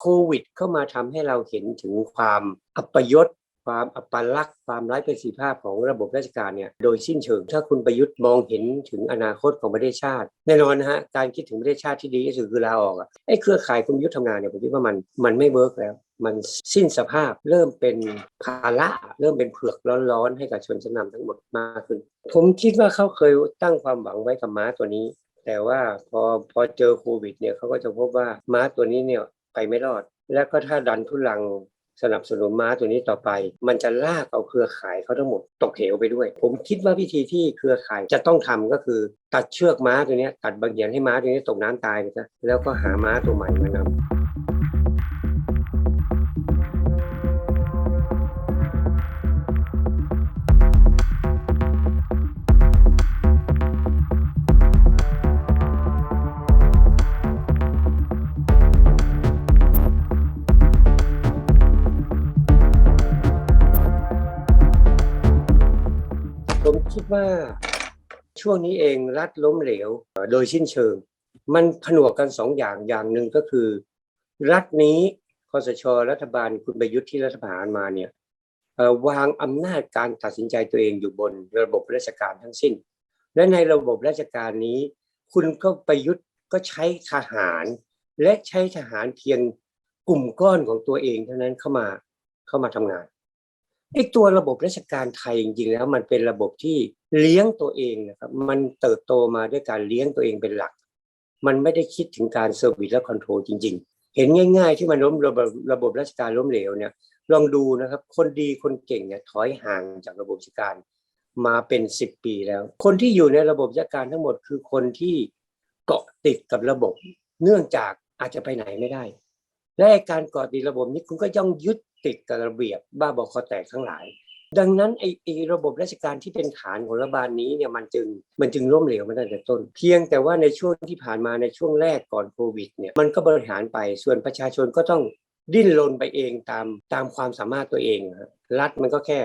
โควิด เข้ามาทำให้เราเห็นถึงความอัปยศความอัปลักษณ์ความไร้ประสิทธิภาพของระบบราชการเนี่ยโดยสิ้นเชิง ถ้าคุณประยุทธ์มองเห็นถึงอนาคตของประเทศชาติ แน่นอนนะฮะการคิดถึงประเทศชาติที่ดีที่สุดคือลาออกอะไอ้เครือข่ายคุณยุทธ์ทำงานเนี่ยผมคิดว่ามันมันไม่เวิร์กแล้ว มันสิ้นสภาพเริ่มเป็นภาระเริ่มเป็นเผือกร้อนๆให้กับชนชั้นนำทั้งหมดมากขึ้น ผมคิดว่าเขาเคยตั้งความหวังไว้กับม้าตัวนี้แต่ว่าพอพอเจอโควิดเนี่ยเขาก็จะพบว่าม้าตัวนี้เนี่ย ไปไม่รอด แล้วก็ถ้าดันทุลังสนับสนุนม้าตัวนี้ต่อไป มันจะลากเอาเครือข่ายเขาทั้งหมดตกเหวไปด้วย ผมคิดว่าวิธีที่เครือข่ายจะต้องทำก็คือ ตัดเชือกม้าตัวนี้ตัดบางอย่างให้ม้าตัวนี้ตกน้ำตายไปซะแล้วก็หาม้าตัวใหม่มานำ ว่าช่วงนี้เองรัฐล้มเหลวโดยสิ้นเชิง มันผนวกกันสองอย่างอย่างหนึ่งก็คือ รัฐนี้คอสชรัฐบาลคุณประยุทธ์ที่รัฐประหารมาเนี่ยวางอำนาจการตัดสินใจตัวเองอยู่บนระบบราชการทั้งสิ้น และในระบบราชการนี้ คุณก็ประยุทธ์ก็ใช้ทหาร และใช้ทหารเพียงกลุ่มก้อนของตัวเองเท่านั้นเข้ามาเข้ามาทำงาน ไอ้ตัวระบบราชการไทยจริงๆแล้วมันเป็นระบบที่เลี้ยงตัวเองนะครับมันเติบโตมาด้วยการเลี้ยงตัวเองเป็นหลัก มันไม่ได้คิดถึงการเซอร์วิสและคอนโทรลจริง ๆ เห็นง่าย ๆ ที่มันล้มระบบระบบราชการล้มเหลวเนี่ยลองดูนะครับ คนดีคนเก่งเนี่ยถอยห่างจากระบบราชการมาเป็นสิบปีแล้ว คนที่อยู่ในระบบราชการทั้งหมดคือคนที่เกาะติดกับระบบ เนื่องจากอาจจะไปไหนไม่ได้ และการกาะติดระบบนี้คุณก็ย่องยึดติดกับระเบียบบ้าบอคอแตกทั้งหลาย ดังนั้นไอ้ไอ้ระบบราชการที่เป็นฐานของรัฐบาลนี้เนี่ยมันจึงมันจึงล้มเหลวมาตั้งแต่ต้น เพียงแต่ว่าในช่วงที่ผ่านมาในช่วงแรกก่อนโควิดเนี่ยมันก็บริหารไปส่วนประชาชนก็ต้องดิ้นรนไปเองตามตามความสามารถตัวเองรัฐมันก็แค่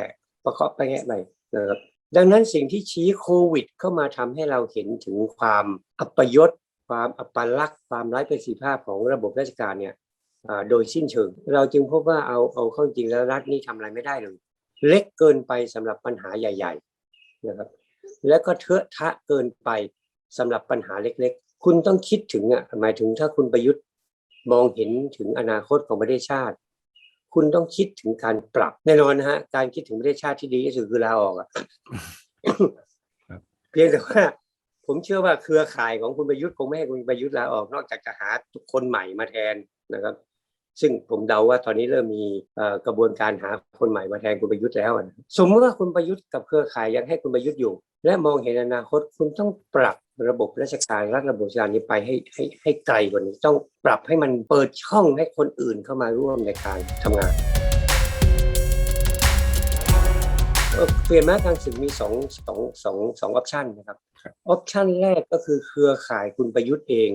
ประเคาไปแงะไปนะครับดังนั้นสิ่งที่ชี้โควิด เข้ามาทำให้เราเห็นถึงความอัปยศความอัปลักษณ์ความไร้ประสิทธิภาพของระบบราชการเนี่ย โดยสิ้นเชิง เราจึงพบว่าเอาเอาเข้าจริงแล้วรัฐนี่ทำอะไรไม่ได้เลย เล็กเกินไปสำหรับปัญหาใหญ่ ๆนะครับ แล้วก็เทอะทะเกินไปสำหรับปัญหาเล็ก ๆ คุณต้องคิดถึงอะหมายถึงถ้าคุณประยุทธ์มองเห็นถึงอนาคตของประเทศชาติ คุณต้องคิดถึงการปรับแน่นอนนะฮะการคิดถึงประเทศชาติที่ดีที่สุดคือลาออกอะเพียงแต่ว่าผมเชื่อว่าเครือข่ายของคุณประยุทธ์คงไม่ให้คุณประยุทธ์ลาออกนอกจากจะหาคนใหม่มาแทนนะครับ ซึ่งผมเดาว่าตอนนี้เริ่มมีเอ่อกระบวนการหาคนใหม่มาแทนคุณประยุทธ์แล้วนะสมมติว่าคุณประยุทธ์กับเครือข่ายยังให้คุณประยุทธ์อยู่ และมองเห็นอนาคตคุณต้องปรับระบบราชการรัฐระบบราชการนี้ไปให้ให้ให้ไกลกว่านี้ต้องปรับให้มันเปิดช่องให้คนอื่นเข้ามาร่วมในการทำงานเอ่อเปลี่ยนมาทางศึกมีสองสองสองสองออปชันนะครับครับออปชันแรกก็คือเครือข่ายคุณประยุทธ์เอง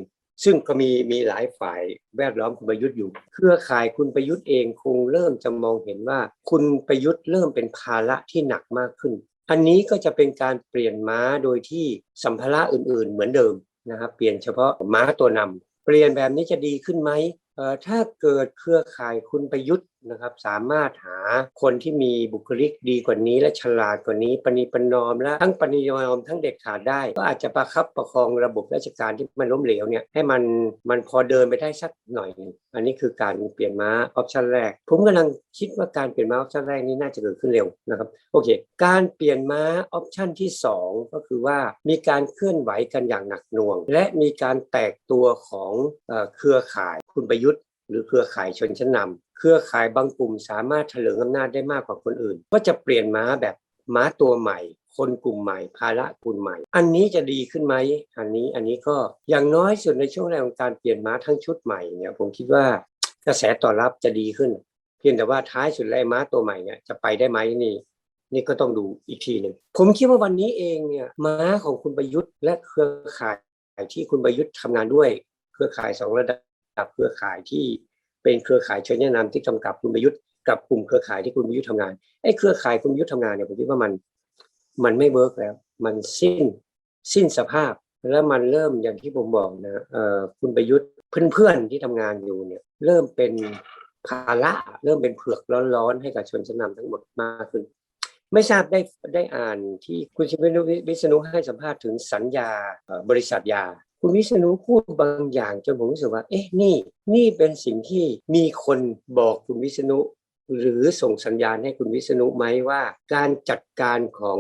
ซึ่งก็มีมีหลายฝ่ายแวดล้อมคุณประยุทธ์อยู่ เครือข่ายคุณประยุทธ์เองคงเริ่มจะมองเห็นว่า คุณประยุทธ์เริ่มเป็นภาระที่หนักมากขึ้น อันนี้ก็จะเป็นการเปลี่ยนม้าโดยที่สัมภาระอื่นๆ เหมือนเดิมนะครับเปลี่ยนเฉพาะม้าตัวนำเปลี่ยนแบบนี้จะดีขึ้นไหมเอ่อถ้าเกิดเครือข่ายคุณประยุทธ์นะครับสามารถหาคนที่มีบุคลิกดีกว่านี้ และฉลาดกว่านี้ปณีปนอมและทั้งปณีปนอมทั้งเด็ดขาดได้ ก็อาจจะประคับประคองระบบราชการที่มันล้มเหลวเนี่ยให้มันมันพอเดินไปได้สักหน่อยนึงอันนี้คือการเปลี่ยนม้าออปชั่นแรก ผมกำลังคิดว่าการเปลี่ยนม้าออปชั่นแรกนี้น่าจะเกิดขึ้นเร็วนะครับโอเค การเปลี่ยนม้าออปชั่นที่สองก็คือว่ามีการเคลื่อนไหวกันอย่างหนักหน่วง และมีการแตกตัวของเอเครือข่ายคุณประยุทธ์หรือเครือข่ายชนชั้นนำ เครือข่ายบางกลุ่มสามารถเถลิงอำนาจได้มากกว่าคนอื่น ก็จะเปลี่ยนม้าแบบม้าตัวใหม่ คนกลุ่มใหม่ ภาระกลุ่มใหม่ อันนี้จะดีขึ้นไหมอันนี้อันนี้ก็อย่างน้อยสุดในช่วงแรกของการเปลี่ยนม้าทั้งชุดใหม่เนี่ยผมคิดว่ากระแสตอบรับจะดีขึ้น เพียงแต่ว่าท้ายสุดแล้วม้าตัวใหม่เนี่ยจะไปได้ไหมนี่นี่ก็ต้องดูอีกทีหนึ่งผมคิดว่าวันนี้เองเนี่ยม้าของคุณประยุทธ์และเครือข่ายที่คุณประยุทธ์ทำงานด้วย เครือข่ายสองระดับเครือข่ายที่ เป็นเครือข่ายชนชั้นนำที่กำกับคุณประยุทธ์กับกลุ่มเครือข่ายที่คุณประยุทธ์ทำงานไอ้เครือข่ายคุณประยุทธ์ทำงานเนี่ยผมคิดว่ามันมันไม่เวิร์กแล้ว มันสิ้นสิ้นสภาพแล้วมันเริ่มอย่างที่ผมบอกนะเอ่อคุณประยุทธ์เพื่อนๆที่ทำงานอยู่เนี่ย เริ่มเป็นภาระเริ่มเป็นเผือกร้อนๆให้กับชนชั้นนำทั้งหมดมากขึ้น ไม่ทราบได้ได้อ่านที่คุณชินุวิษณุให้สัมภาษณ์ถึงสัญญาบริษัทยา คุณวิษณุพูดบางอย่างจนผมรู้สึกว่า เอ๊ะนี่ นี่เป็นสิ่งที่มีคนบอกคุณวิษณุ หรือส่งสัญญาณให้คุณวิษณุไหมว่า การจัดการของ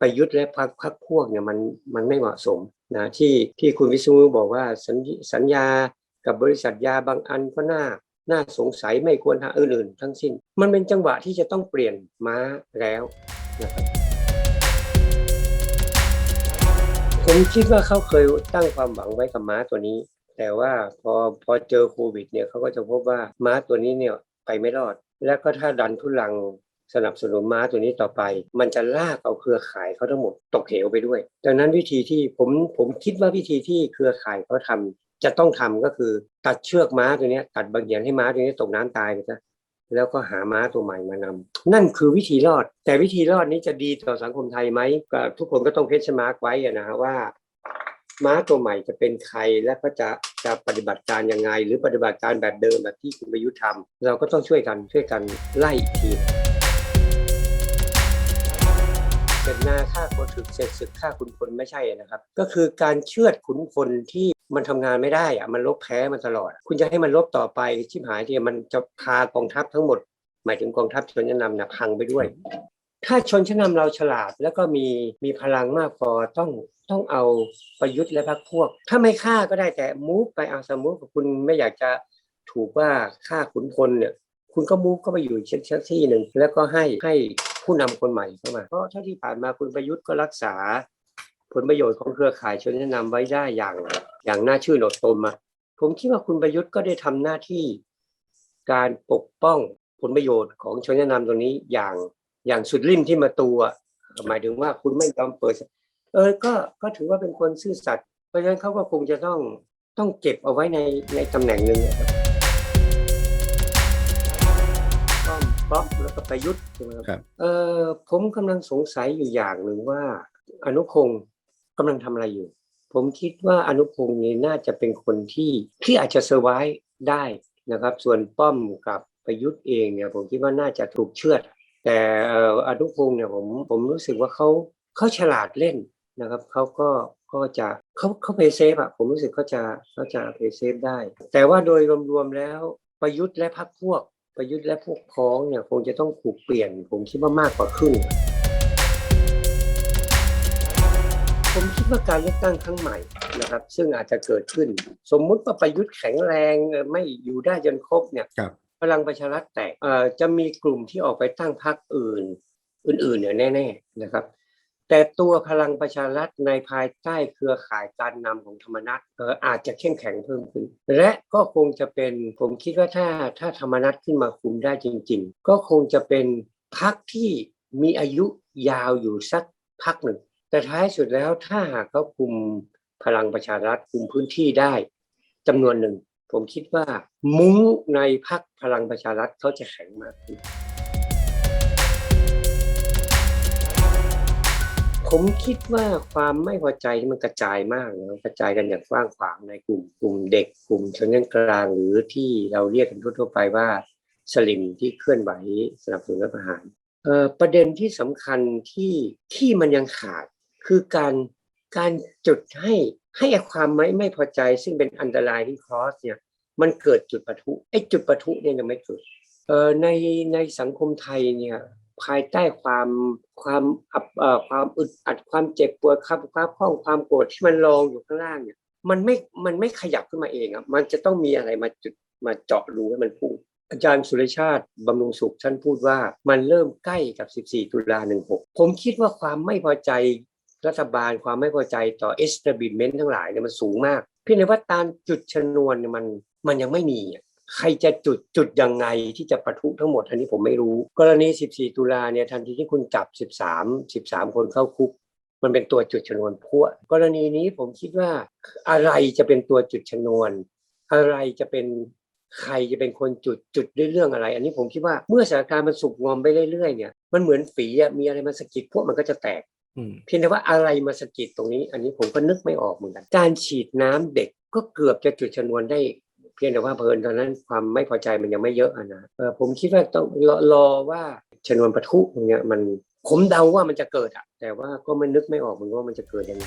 ประยุทธ์และพรรคพรรคพวกเนี่ยมันมันไม่เหมาะสมนะที่ที่คุณวิษณุบอกว่าสัญญสัญญากับบริษัทยาบางอันก็น่าน่าสงสัยไม่ควรหาอื่นๆทั้งสิ้น มันเป็นจังหวะที่จะต้องเปลี่ยนม้าแล้วนะครับ ผมคิดว่าเขาเคยตั้งความหวังไว้กับม้าตัวนี้ แต่ว่าพอพอเจอโควิดเนี่ยเขาก็จะพบว่าม้าตัวนี้เนี่ยไปไม่รอด แล้วก็ถ้าดันทุลังสนับสนุนม้าตัวนี้ต่อไป มันจะลากเอาเครือข่ายเขาทั้งหมดตกเหวไปด้วย ดังนั้นวิธีที่ผมผมคิดว่าวิธีที่เครือข่ายเขาทำจะต้องทำก็คือ ตัดเชือกม้าตัวนี้ตัดบางอย่างให้ม้าตัวนี้ตกน้ำตายไปซะ แล้วก็หาม้าตัวใหม่มานำนั่นคือวิธีรอด แต่วิธีรอดนี้จะดีต่อสังคมไทยไหมก็ทุกคนก็ต้องเพชรมาร์กไว้นะฮะว่า ม้าตัวใหม่จะเป็นใครและก็จะจะปฏิบัติการยังไง หรือปฏิบัติการแบบเดิมแบบที่คุณประยุทธ์ทำเราก็ต้องช่วยกันช่วยกันไล่ทีเสร็จนาฆ่าโคถึกเสร็จศึกฆ่าขุนพลไม่ใช่นะครับ ก็คือการเชือดขุนพลที่ มันทำงานไม่ได้อะมันลบแพ้มันตลอด คุณจะให้มันลบต่อไปชิบหายที่มันจะพากองทัพทั้งหมด หมายถึงกองทัพชนชั้นนำนะพังไปด้วย ถ้าชนชั้นนำเราฉลาดแล้วก็มีมีพลังมากพอต้องต้องเอาประยุทธ์และพรรคพวก ถ้าไม่ฆ่าก็ได้แต่มูฟไปเอาสมมติว่าคุณไม่อยากจะถูกว่าฆ่าขุนพลเนี่ย คุณก็มูฟก็ไปอยู่เช่นที่หนึ่งแล้วก็ให้ให้ผู้นำคนใหม่เข้ามาเพราะเท่าที่ผ่านมาคุณประยุทธ์ก็รักษา ผลประโยชน์ของเครือข่ายชนชั้นนำไว้ได้อย่าง อย่างน่าชื่นอดตมอะผมคิดว่าคุณประยุทธ์ก็ได้ทำหน้าที่การปกป้องผลประโยชน์ของชนชั้นนำตรงนี้อย่างอย่างสุดริมที่มาตัว หมายถึงว่าคุณไม่ยอมเปิด เออก็ก็ถือว่าเป็นคนซื่อสัตย์เพราะฉะนั้นเขาก็คงจะต้องต้องเก็บเอาไว้ในในตำแหน่งหนึ่งนะครับป้อมป๊อกแล้วก็ประยุทธ์ใช่ไหมครับเออผมกำลังสงสัยอยู่อย่างหนึ่งว่า อนุพงศ์กำลังทำอะไรอยู่ ผมคิดว่าอนุพงศ์นี่น่าจะเป็นคนที่ที่อาจจะเซอร์ไวส์ได้นะครับ ส่วนป้อมกับประยุทธ์เองเนี่ยผมคิดว่าน่าจะถูกเชือด แต่เอ่ออนุพงศ์เนี่ยผมผมรู้สึกว่าเขาเขาฉลาดเล่นนะครับเขาก็ก็จะเขาเขาเพย์เซฟอะผมรู้สึกเขาจะเขาจะเพย์เซฟได้ แต่ว่าโดยรวมๆแล้วประยุทธ์และพรรคพวก ประยุทธ์และพวกพ้องเนี่ยคงจะต้องถูกเปลี่ยน ผมคิดว่ามากกว่าครึ่ง ผมคิดว่าการเลือกตั้งครั้งใหม่นะครับ ซึ่งอาจจะเกิดขึ้น สมมุติว่าประยุทธ์แข็งแรงเอ่อไม่อยู่ได้จนครบเนี่ยครับพลังประชารัฐแตกเอ่อจะมีกลุ่มที่ออกไปตั้งพรรคอื่น อื่นๆเนี่ยแน่ ๆนะครับ แต่ตัวพลังประชารัฐในภายใต้เครือข่ายการนำของธรรมนัตเอ่ออาจจะเข้มแข็งเพิ่มขึ้น และก็คงจะเป็นผมคิดว่าถ้าถ้าธรรมนัตขึ้นมาคุมได้จริง ๆ ก็คงจะเป็นพรรคที่มีอายุยาวอยู่สักพักหนึ่ง แต่ท้ายสุดแล้วถ้าหากเขาคุมพลังประชารัฐคุมพื้นที่ได้จำนวนหนึ่ง ผมคิดว่า มุ้งในพักพลังประชารัฐเขาจะแข็งมากขึ้นผมคิดว่าความไม่พอใจนี่มันกระจายมากนะกระจายกันอย่างกว้างขวางในกลุ่มกลุ่มเด็กกลุ่มชนชั้นกลางหรือที่เราเรียกกันทั่วๆไปว่าสลิมที่เคลื่อนไหวสนับสนุนรัฐประหารประเด็นที่สำคัญที่ที่มันยังขาด คือการการจุดให้ให้ความไม่ไม่พอใจ ซึ่งเป็นอันตรายที่คอสเนี่ยมันเกิดจุดปะทุไอ้จุดปะทุเนี่ยยังไม่เกิดเอ่อในในสังคมไทยเนี่ยภายใต้ความความอับเอ่อความอึดอัดความเจ็บปวดความความข้องความโกรธที่มันรองอยู่ข้างล่างเนี่ยมันไม่มันไม่ขยับขึ้นมาเองอะมันจะต้องมีอะไรมาจุดมาเจาะรูให้มันพุ่งอาจารย์สุรชาติบำรุงสุขท่านพูดว่ามันเริ่มใกล้กับ 14 ตุลา16 ผมคิดว่าความไม่พอใจ รัฐบาลความไม่พอใจต่อ establishment ทั้งหลายเนี่ยมันสูงมาก พียงแต่ว่าการจุดชนวนเนี่ยมันมันยังไม่มีอะใครจะจุดจุดยังไงที่จะประทุทั้งหมด อันนี้ผมไม่รู้ กรณี 14 ตุลาเนี่ยทันทีที่คุณจับ 13 13 คนเข้าคุก มันเป็นตัวจุดชนวนพัวกรณีนี้ผมคิดว่าอะไรจะเป็นตัวจุดชนวน อะไรจะเป็นใครจะเป็นคนจุดจุดเรื่องอะไร อันนี้ผมคิดว่าเมื่อสถานการณ์มันสุกงอมไปเรื่อยๆเนี่ยมันเหมือนฝีมีอะไรมาสะกิดพวกมันก็จะแตก เพียงแต่ว่าอะไรมาสะกิดตรงนี้ อันนี้ผมก็นึกไม่ออกเหมือนกัน การฉีดน้ำเด็กก็เกือบจะจุดชนวนได้ เพียงแต่ว่าเพลินตอนนั้นความไม่พอใจมันยังไม่เยอะอนะผมคิดว่าต้องรออว่าชนวนปะทุตรงเนี้ยมันผมเดาว่ามันจะเกิดอะแต่ว่าก็ม่นึกไม่ออกเหมือนว่ามันจะเกิดยังไง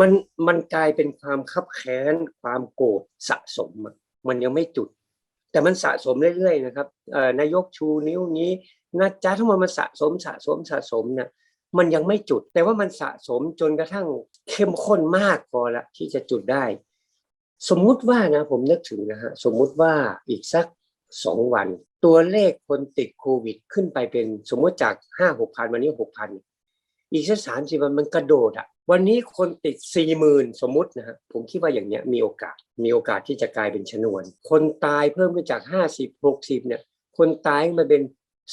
มันมันกลายเป็นความคับแค้นความโกรธสะสมอะมันยังไม่จุด แต่มันสะสมเรื่อยๆนะครับนายกชูนิ้วนี้นะจ๊ะทั้งหมดมันสะสมสะสมสะสมเนี่ยมันยังไม่จุด แต่ว่ามันสะสมจนกระทั่งเข้มข้นมากพอละที่จะจุดได้ สมมุติว่านะผมนึกถึงนะฮะสมมุติว่าอีกสักสองวัน ตัวเลขคนติดโควิด ขึ้นไปเป็นสมมติจากห้าหกพันวันนี้หกพัน อีกสักสามสิบวันมันกระโดดอะ วันนี้คนติดสี่หมื่นสมมตินะฮะผมคิดว่าอย่างเนี้ยมีโอกาสมีโอกาสที่จะกลายเป็นชนวน คนตายเพิ่มขึ้นจากห้าสิบหกสิบเนี่ย คนตายมาเป็น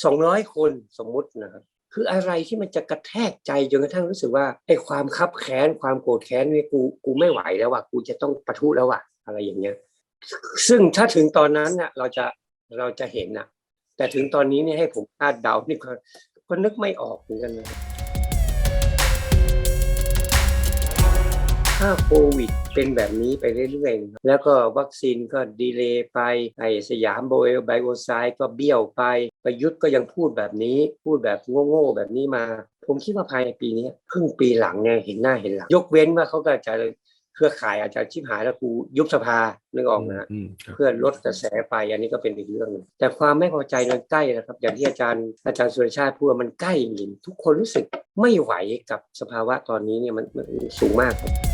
สองร้อยคนสมมตินะครับคืออะไรที่มันจะกระแทกใจจนกระทั่งรู้สึกว่าไอ้ความคับแค้นความโกรธแค้นเนี่ยกูกูไม่ไหวแล้วว่ะกูจะต้องปะทุแล้วว่ะอะไรอย่างเงี้ย ซึ่งถ้าถึงตอนนั้นน่ะเราจะเราจะเห็นน่ะ แต่ถึงตอนนี้เนี่ยให้ผมคาดเดานี่ก็ก็นึกไม่ออกเหมือนกันนะ ถ้าโควิดเป็นแบบนี้ไปเรื่อยๆ แล้วก็วัคซีนก็ดีเลย์ไป ไอสยามโบเอลไบโอไซด์ก็เบี้ยวไป ประยุทธ์ก็ยังพูดแบบนี้ พูดแบบโง่ๆแบบนี้มา ผมคิดว่าภายในปีนี้ครึ่งปีหลังเนี่ยเห็นหน้าเห็นหลัง ยกเว้นว่าเขาก็จะเครือข่ายอาจจะชิบหายแล้วกูยุบสภานึกออกนะฮะอืมครับเพื่อลดกระแสไปอันนี้ก็เป็นอีกเรื่องหนึงแต่ความไม่พอใจมันใกล้นะครับ อย่างที่อาจารย์อาจารย์สุรชาติพูดว่ามันใกล้จริงทุกคนรู้สึกไม่ไหวกับสภาวะตอนนี้เนี่ยมันมันสูงมากครับ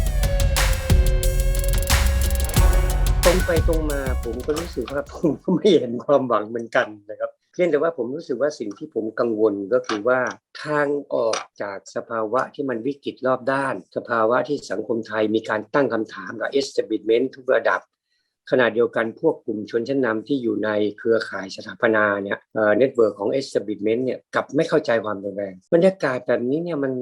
ไปตรงมาผมก็รู้สึกว่าผมก็ไม่เห็นความหวังเหมือนกันนะครับเพียงแต่ว่าผมรู้สึกว่าสิ่งที่ผมกังวลก็คือว่าทางออกจากสภาวะที่มันวิกฤตรอบด้าน สภาวะที่สังคมไทยมีการตั้งคำถามกับ establishment ทุกระดับขณะเดียวกันพวกกลุ่มชนชั้นนำที่อยู่ในเครือข่ายสถาปนาเนี่ยเน็ตเวิร์กของ establishment เนี่ยกลับไม่เข้าใจความรุนแรงบรรยากาศแบบนี้เนี่ยมัน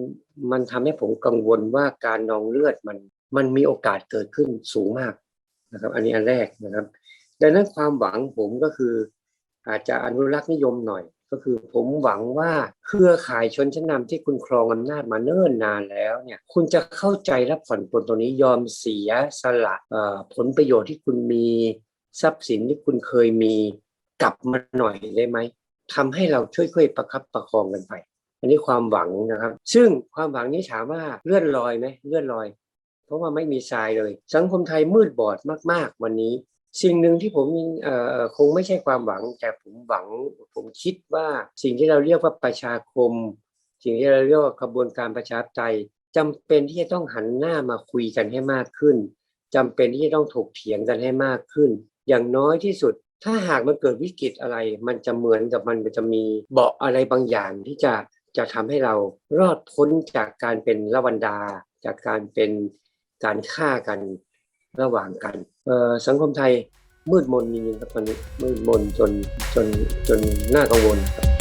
มันทำให้ผมกังวลว่าการนองเลือดมันมันมีโอกาสเกิดขึ้นสูงมาก นะครับ อันนี้อันแรกนะครับ ดังนั้นความหวังผมก็คือ อาจจะอนุรักษ์นิยมหน่อย ก็คือผมหวังว่าเครือข่ายชนชั้นนำที่คุณครองอำนาจมาเนิ่นนานแล้วเนี่ยคุณจะเข้าใจและผ่อนปลนตัวนี้ยอมเสียสละผลประโยชน์ที่คุณมีทรัพย์สินที่คุณเคยมีกลับมาหน่อยได้ไหมทำให้เราช่วยๆประคับประคองกันไป อันนี้ความหวังนะครับ ซึ่งความหวังนี้ถามว่าเลื่อนลอยไหมเลื่อนลอย เพราะว่าไม่มีทรายเลย สังคมไทยมืดบอดมาก ๆ วันนี้ สิ่งหนึ่งที่ผมคงไม่ใช่ความหวัง แต่ผมหวังผมคิดว่าสิ่งที่เราเรียกว่าประชาคม สิ่งที่เราเรียกว่ากระบวนการประชาธิปไตยจำเป็นที่จะต้องหันหน้ามาคุยกันให้มากขึ้นจำเป็นที่จะต้องถกเถียงกันให้มากขึ้น อย่างน้อยที่สุดถ้าหากมันเกิดวิกฤตอะไร มันจะเหมือนกับมันจะมีเบาะอะไรบางอย่างที่จะจะทำให้เรารอดพ้นจากการเป็นละวันดา จากการเป็น การฆ่ากันระหว่างกันอ่อสังคมไทยมืดมนจริงๆครับตอนนี้มืดมนจนจนจนน่ากังวลครับ